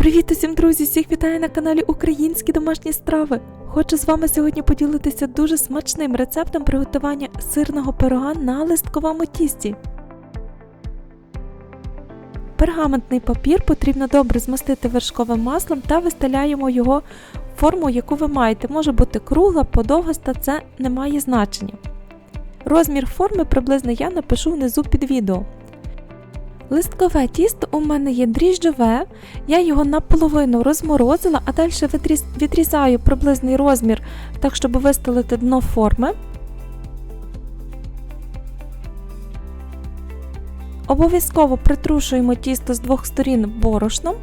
Привіт усім друзі! Всіх вітаю на каналі Українські домашні страви. Хочу з вами сьогодні поділитися дуже смачним рецептом приготування сирного пирога на листковому тісті. Пергаментний папір потрібно добре змастити вершковим маслом та вистеляємо його форму, яку ви маєте. Може бути кругла, подовгаста, це не має значення. Розмір форми приблизно я напишу внизу під відео. Листкове тісто у мене є дріжджове, я його наполовину розморозила, а далі відрізаю приблизний розмір, так щоб вистелити дно форми. Обов'язково притрушуємо тісто з двох сторін борошном.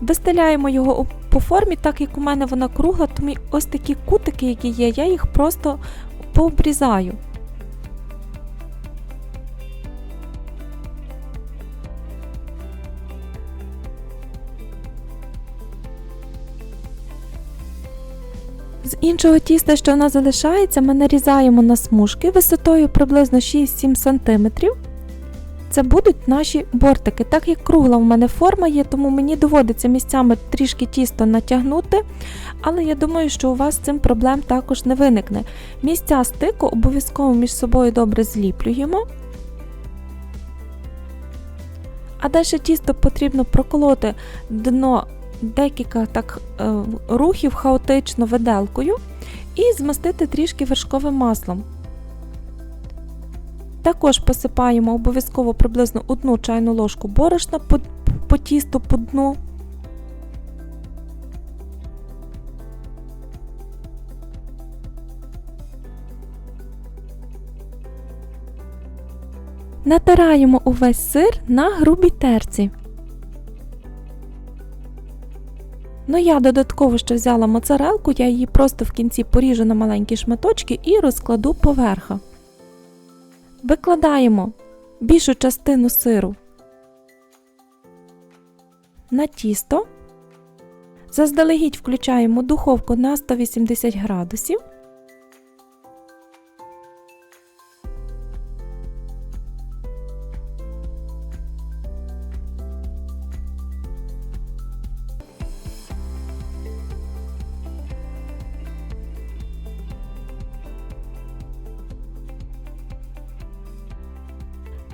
Вистеляємо його по формі, так як у мене вона кругла, тому ось такі кутики, які є, я їх просто пообрізаю. З іншого тіста, що в нас залишається, ми нарізаємо на смужки висотою приблизно 6-7 см. Це будуть наші бортики. Так як кругла в мене форма є, тому мені доводиться місцями трішки тісто натягнути, але я думаю, що у вас з цим проблем також не виникне. Місця стику обов'язково між собою добре зліплюємо. А далі тісто потрібно проколоти дно декілька так е, рухів хаотично виделкою і змастити трішки вершковим маслом. Також посипаємо обов'язково приблизно одну чайну ложку борошна по, по тісту по дну. Натираємо увесь сир на грубій терці. Ну, я додатково ще взяла моцарелку, я її просто в кінці поріжу на маленькі шматочки і розкладу поверха. Викладаємо більшу частину сиру на тісто. Заздалегідь включаємо духовку на 180 градусів.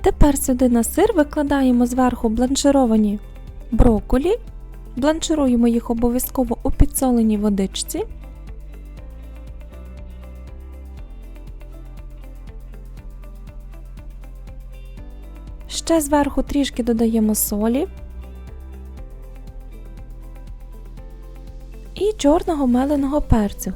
Тепер сюди на сир викладаємо зверху бланшировані брокколі, бланшируємо їх обов'язково у підсоленій водичці. Ще зверху трішки додаємо солі і чорного меленого перцю.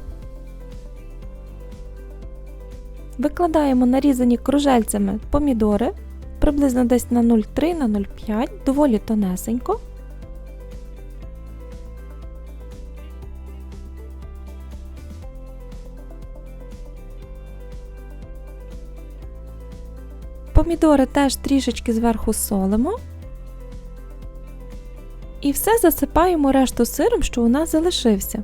Викладаємо нарізані кружельцями помідори приблизно десь на 0,3 на 0,5, доволі тонесенько. Помідори теж трішечки зверху солимо. І все засипаємо решту сиром, що у нас залишився.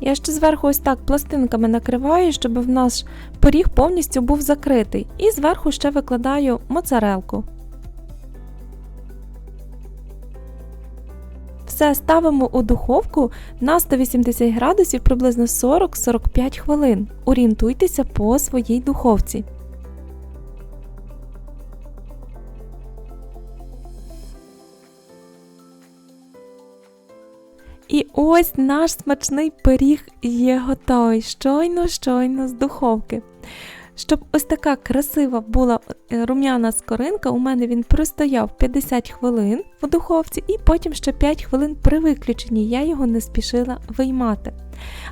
Я ще зверху ось так пластинками накриваю, щоб в наш пиріг повністю був закритий. І зверху ще викладаю моцарелку. Все ставимо у духовку на 180 градусів приблизно 40-45 хвилин. Орієнтуйтеся по своїй духовці. І ось наш смачний пиріг є готовий щойно, щойно з духовки. Щоб ось така красива була е, рум'яна скоринка, у мене він простояв 50 хвилин в духовці і потім ще 5 хвилин при виключенні. Я його не спішила виймати.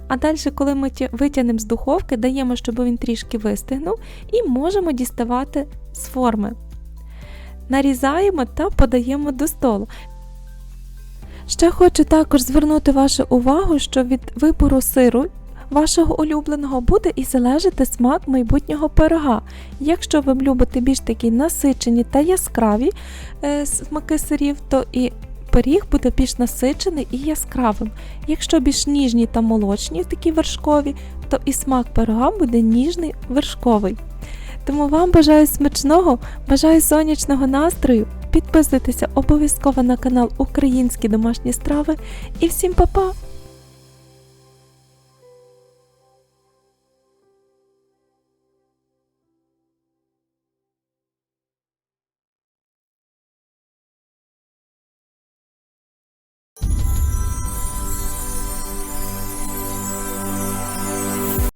А далі, коли ми витягнемо з духовки, даємо, щоб він трішки вистигнув, і можемо діставати з форми. Нарізаємо та подаємо до столу. Ще хочу також звернути вашу увагу, що від вибору сиру вашого улюбленого буде і залежати смак майбутнього пирога. Якщо ви любите більш такі насичені та яскраві е, смаки сирів, то і пиріг буде більш насичений і яскравим. Якщо більш ніжні та молочні, такі вершкові, то і смак пирога буде ніжний вершковий. Тому вам бажаю смачного, бажаю сонячного настрою. Підписуйтеся обов'язково на канал Українські домашні страви і всім па-па!